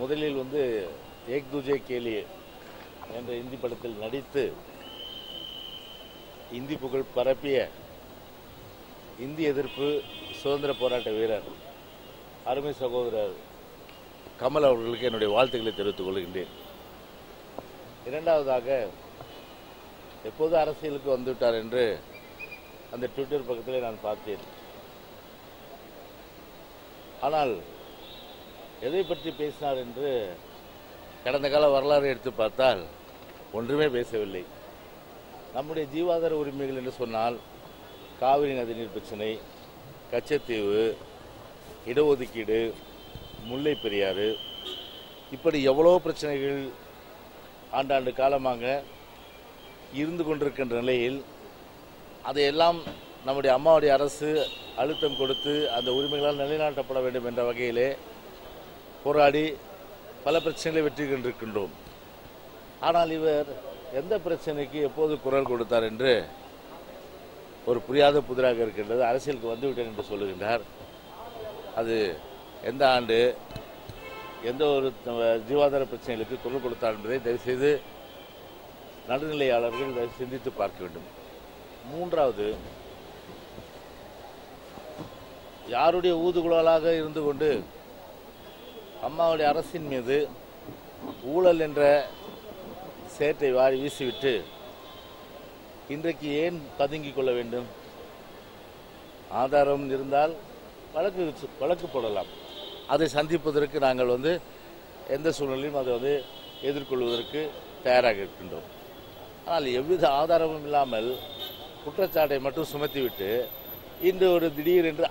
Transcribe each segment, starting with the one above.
முதலில் வந்து ஏக் துஜே கேலியே என்ற இந்தி படத்தில் நடித்து இந்தி புகழ் பரப்பிய இந்தி எதிர்ப்பு சுதந்திர போராட்ட வீரர் அருமை சகோதரர் கமல் அவர்களுக்கு என்னுடைய வாழ்த்துக்களை தெரிவித்துக் கொள்கின்றேன். இரண்டாவதாக எப்போது அரசியலுக்கு வந்துவிட்டார் என்று அந்த ட்விட்டர் பக்கத்திலே நான் பார்த்தேன். ஆனால் எதை பற்றி பேசினார் என்று கடந்த கால வரலாறு எடுத்து பார்த்தால் ஒன்றுமே பேசவில்லை. நம்முடைய ஜீவாதார உரிமைகள் என்று சொன்னால் காவிரி நதிநீர் பிரச்சனை கச்சத்தீவு இடஒதுக்கீடு முல்லை பெரியாறு. இப்படி எவ்வளோ பிரச்சனைகள் ஆண்டாண்டு காலமாக இருந்து கொண்டிருக்கின்ற நிலையில் அதையெல்லாம் நம்முடைய அம்மாவுடைய அரசு அழுத்தம் கொடுத்து அந்த உரிமைகளால் நிலைநாட்டப்பட வேண்டும் என்ற வகையிலே போராடி பல பிரச்சனைகளை வெற்றி கண்டிருக்கின்றோம். ஆனால் இவர் எந்த பிரச்சனைக்கு எப்போது குரல் கொடுத்தார் என்று ஒரு புரியாத புதிராக இருக்கின்றது. அரசியலுக்கு வந்துவிட்டேன் என்று சொல்லுகின்றார். அது எந்த ஆண்டு எந்த ஒரு த- ஜீவாதார பிரச்சனைகளுக்கு குரல் கொடுத்தார் என்பதை தயவுசெய்து நடுநிலையாளர்கள் சிந்தித்து பார்க்க வேண்டும். மூன்றாவது யாருடைய ஊதுகுழலாக இருந்து கொண்டு அம்மாவுடைய அரசின் மீது ஊழல் என்ற சேற்றை வாரி வீசிவிட்டு இன்றைக்கு ஏன் பதுங்கிக் கொள்ள வேண்டும்? ஆதாரம் இருந்தால் வழக்கு வழக்கு போடலாம். அதை சந்திப்பதற்கு நாங்கள் வந்து எந்த சூழ்நிலையும் அதை வந்து எதிர்கொள்வதற்கு தயாராக இருக்கின்றோம். ஆனால் எவ்வித ஆதாரமும் இல்லாமல் குற்றச்சாட்டை மட்டும் சுமத்திவிட்டு இன்று ஒரு திடீர் என்று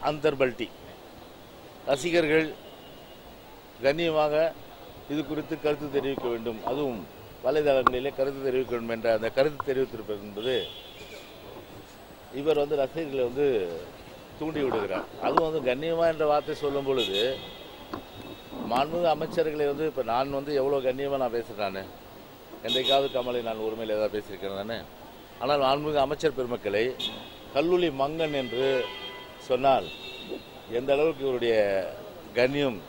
ரசிகர்கள் கண்ணியமாக இது குறித்து கருத்து தெரிவிக்க வேண்டும். அதுவும் வலைதளங்களிலே கருத்து தெரிவிக்க வேண்டும் என்ற அந்த கருத்து தெரிவித்திருப்பது என்பது இவர் வந்து ரசிகர்களை வந்து தூண்டி விடுகிறார். அதுவும் வந்து கண்ணியமா என்ற வார்த்தை சொல்லும் பொழுது மாண்புமிகு அமைச்சர்களை வந்து இப்போ நான் வந்து எவ்வளோ கண்ணியமாக நான் பேசுகிறேன் நான்? என்றைக்காவது கமலை நான் உரிமையில் ஏதாவது பேசியிருக்கேன் நான்? ஆனால் மாண்புமிகு அமைச்சர் பெருமக்களை கல்லூரி மங்கன் என்று சொன்னால் எந்த அளவுக்கு இவருடைய கண்ணியம்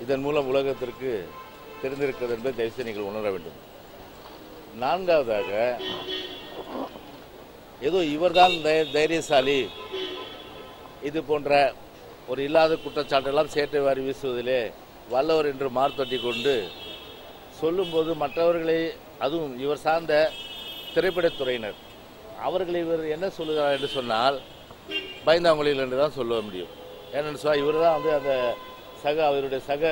இதன் மூலம் உலகத்திற்கு தெரிந்திருக்கிறது என்பதை தயவுசெய்து நீங்கள் உணர வேண்டும். நான்காவதாக ஏதோ இவர்தான் தை- தைரியசாலி இது போன்ற ஒரு இல்லாத குற்றச்சாட்டெல்லாம் சேட்டை வாரி வீசுவதிலே வல்லவர் என்று மார்த்தட்டி கொண்டு சொல்லும்போது மற்றவர்களை அதுவும் இவர் சார்ந்த திரைப்படத்துறையினர் அவர்கள் இவர் என்ன சொல்லுகிறார் என்று சொன்னால் பயந்தாங்குழியில் என்று தான் சொல்ல முடியும். ஏன்னு சொன்னால் இவர் தான் வந்து அந்த சக அவருடைய சக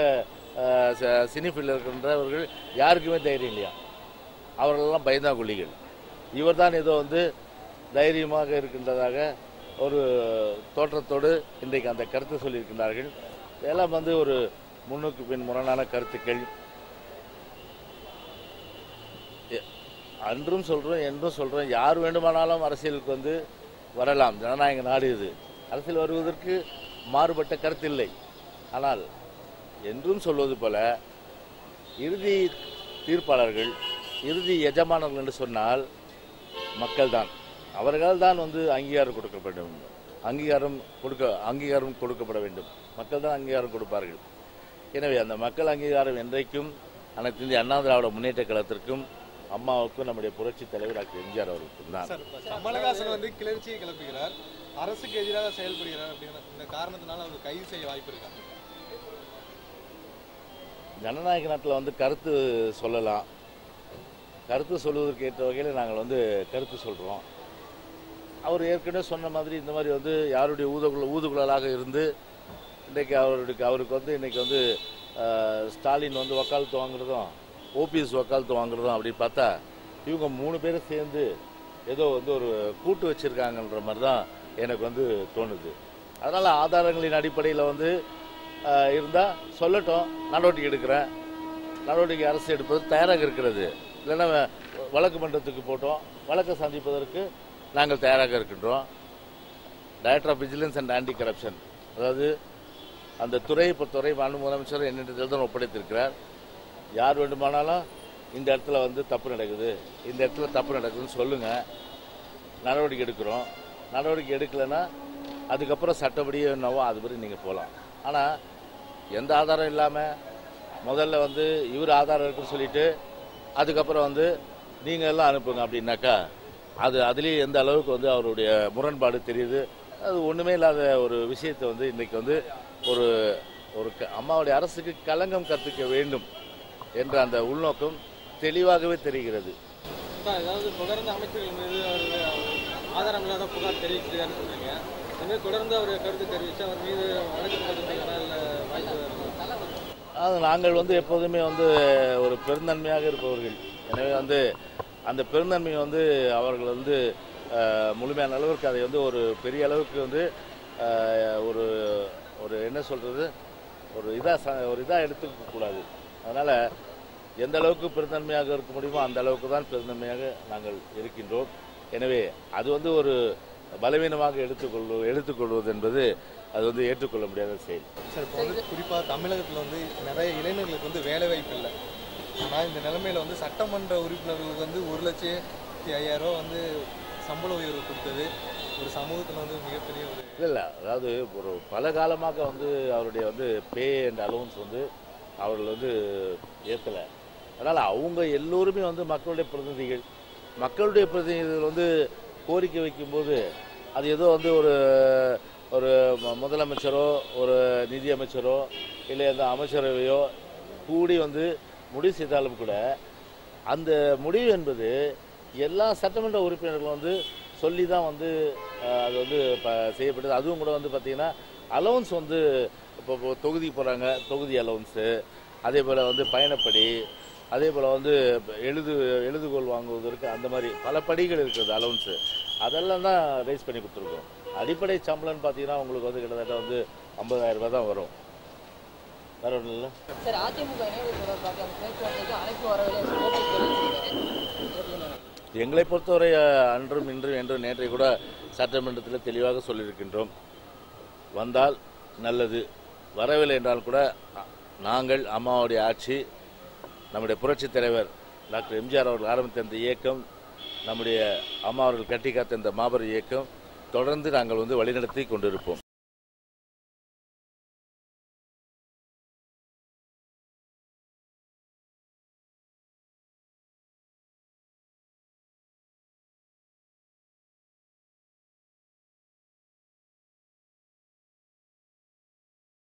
ச- சினிஃபில் இருக்கின்றவர்கள் யாருக்குமே தைரியம் இல்லையா? அவர்களெல்லாம் பயந்தாங்குழிகள் இவர் தான் ஏதோ வந்து தைரியமாக இருக்கின்றதாக ஒரு தோற்றத்தோடு இன்றைக்கு அந்த கருத்தை சொல்லியிருக்கின்றார்கள். இதெல்லாம் வந்து ஒரு முன்னுக்கு பின் முரணான கருத்துக்கள். அன்றும் சொல்கிறோம் என்றும் சொல்கிறோம் யார் வேண்டுமானாலும் அரசியலுக்கு வந்து வரலாம். ஜனநாயக நாடு இது. அரசியல் வருவதற்கு மாறுபட்ட கருத்து இல்லை. ஆனால் என்றும் சொல்வது போல இறுதி தீர்ப்பாளர்கள் இறுதி எஜமானர்கள் என்று சொன்னால் மக்கள்தான். அவர்கள் தான் வந்து அங்கீகாரம் கொடுக்க வேண்டும். அங்கீகாரம் கொடுக்க அங்கீகாரம் கொடுக்கப்பட வேண்டும். மக்கள் தான் அங்கீகாரம் கொடுப்பார்கள். எனவே அந்த மக்கள் அங்கீகாரம் என்றைக்கும் அனைத்து இந்திய அண்ணா திராவிட முன்னேற்ற கழகத்திற்கும் அம்மாவுக்கும் நம்முடைய புரட்சி தலைவர் டாக்டர் எம்ஜிஆர் அவர்களுக்கும் தான். கமலஹாசன் வந்து கிளர்ச்சியை கிளப்புகிறார். அரசுக்கு எதிராக செயல்படுகிறார் அப்படிங்கிற இந்த காரணத்தினால அவர் கைது செய்ய வாய்ப்பு இருக்காங்க ஜனநாயக நாட்டில் வந்து கருத்து சொல்லலாம். கருத்து சொல்வதற்கு ஏற்ற வகையில் நாங்கள் வந்து கருத்து சொல்கிறோம் அவர் ஏற்கனவே சொன்ன மாதிரி இந்த மாதிரி வந்து யாருடைய ஊதுகுழ ஊதுகுழலாக இருந்து இன்றைக்கு அவருக்கு அவருக்கு வந்து இன்றைக்கி வந்து ஸ்டாலின் வந்து வக்காலத்து வாங்குறதும் ஓபிஎஸ் வக்காலத்து வாங்குறதும் அப்படின்னு பார்த்தா இவங்க மூணு பேரும் சேர்ந்து ஏதோ வந்து ஒரு கூட்டு வச்சுருக்காங்கன்ற மாதிரி தான் எனக்கு வந்து தோணுது. அதனால் ஆதாரங்களின் அடிப்படையில் வந்து இருந்தால் சொல்லட்டும். நடவடிக்கை எடுக்கிறேன். நடவடிக்கை அரசு எடுப்பது தயாராக இருக்கிறது. இல்லைன்னா வழக்கு மன்றத்துக்கு போட்டோம். வழக்கை சந்திப்பதற்கு நாங்கள் தயாராக இருக்கின்றோம். Director of vigilance and anti corruption அதாவது அந்த துறை இப்போ துறை மாநில முதலமைச்சர் என்னிடத்தில் தான் ஒப்படைத்திருக்கிறார். யார் வேண்டுமானாலும் இந்த இடத்துல வந்து தப்பு நடக்குது. இந்த இடத்துல தப்பு நடக்குதுன்னு சொல்லுங்கள் நடவடிக்கை எடுக்கிறோம். நடவடிக்கை எடுக்கலைன்னா அதுக்கப்புறம் சட்டப்படியே என்னவோ அது நீங்கள் போகலாம். ஆனால் எந்த ஆதாரம் இல்லாமல் முதல்ல வந்து இவர் ஆதாரம் இருக்குன்னு சொல்லிட்டு அதுக்கப்புறம் வந்து நீங்கள் எல்லாம் அனுப்புங்க அப்படின்னாக்கா அது அதுலேயும் எந்த அளவுக்கு வந்து அவருடைய முரண்பாடு தெரியுது. அது ஒன்றுமே இல்லாத ஒரு விஷயத்தை வந்து இன்றைக்கி வந்து ஒரு ஒரு க- அம்மாவுடைய அரசுக்கு களங்கம் கற்பிக்க வேண்டும் என்ற அந்த உள்நோக்கம் தெளிவாகவே தெரிகிறது. தொடர்ந்து அமைச்சர்கள் மீது அவர் ஆதாரம் இல்லாத புகார் தெரிவிக்கிறான்னு சொல்றீங்க தொடர்ந்து அவர் கருத்து தெரிவித்து அவர் மீது வழக்கு அது நாங்கள் வந்து எப்போதுமே வந்து ஒரு பெருந்தன்மையாக இருப்பவர்கள். எனவே வந்து அந்த பெருந்தன்மையை வந்து அவர்கள் வந்து முழுமையான அளவிற்கு அதை வந்து ஒரு பெரிய அளவுக்கு வந்து ஒரு ஒரு என்ன சொல்கிறது ஒரு இதாக ஒரு இதாக எடுத்துக்க கூடாது. அதனால் எந்த அளவுக்கு பெருந்தன்மையாக இருக்க முடியுமோ அந்த அளவுக்கு தான் பெருந்தன்மையாக நாங்கள் இருக்கின்றோம். எனவே அது வந்து ஒரு பலவீனமாக எடுத்துக்கொள்வது எடுத்துக்கொள்வது என்பது அது வந்து ஏற்றுக்கொள்ள முடியாத செயல். சார் இப்போ வந்து குறிப்பாக தமிழகத்தில் வந்து நிறைய இளைஞர்களுக்கு வந்து வேலை வாய்ப்பு இல்லை. ஆனால் இந்த நிலைமையில வந்து சட்டமன்ற உறுப்பினர்களுக்கு வந்து ஒரு லட்சத்தி ஐயாயிரம் வந்து சம்பள உயர்வு கொடுத்தது ஒரு சமூகத்தில் வந்து மிகப்பெரிய ஒரு இல்லை இல்லை. அதாவது ஒரு பல காலமாக வந்து அவருடைய வந்து பே அண்ட் அலவன்ஸ் வந்து அவர்கள் வந்து ஏற்றலை அதனால் அவங்க எல்லோருமே வந்து மக்களுடைய பிரதிநிதிகள். மக்களுடைய பிரதிநிதிகள் வந்து கோரிக்கை வைக்கும்போது அது ஏதோ வந்து ஒரு ஒரு முதலமைச்சரோ ஒரு நிதி அமைச்சரோ இல்லை அந்த அமைச்சரவையோ கூடி வந்து முடிவு செய்தாலும் கூட அந்த முடிவு என்பது எல்லா சட்டமன்ற உறுப்பினர்களும் வந்து சொல்லி தான் வந்து அது வந்து ப- செய்யப்பட்டது. அதுவும் கூட வந்து பார்த்திங்கன்னா அலவன்ஸ் வந்து இப்போ இப்போ தொகுதி போகிறாங்க தொகுதி அலவன்ஸு அதே போல் வந்து பயணப்படி அதே போல் வந்து எழுது எழுதுகோல் வாங்குவதற்கு அந்த மாதிரி பல படிகள் இருக்குது அலவன்ஸு அதெல்லாம் தான் ரைஸ் பண்ணி கொடுத்துருக்கோம். அடிப்படை சம்பளம்னு பார்த்தீங்கன்னா உங்களுக்கு வந்து கிட்டத்தட்ட வந்து 50000 ரூபாய் தான் வரும். வேற ஒன்றும் இல்லை? சார் அதிமுக எங்களை பொறுத்தவரை அன்றும் இன்றும் என்றும் நேற்றை கூட சட்டமன்றத்தில் தெளிவாக சொல்லியிருக்கின்றோம். வந்தால் நல்லது வரவில்லை என்றால் கூட நாங்கள் அம்மாவுடைய ஆட்சி நம்முடைய புரட்சித் தலைவர் டாக்டர் எம்ஜிஆர் அவர்கள் ஆரம்பித்த இந்த இயக்கம் நம்முடைய அம்மா அவர்கள் கட்டி காத்த இந்த மாபெரும் இயக்கம் தொடர்ந்து நாங்கள் வந்து வழிநடத்தி கொண்டிருப்போம்.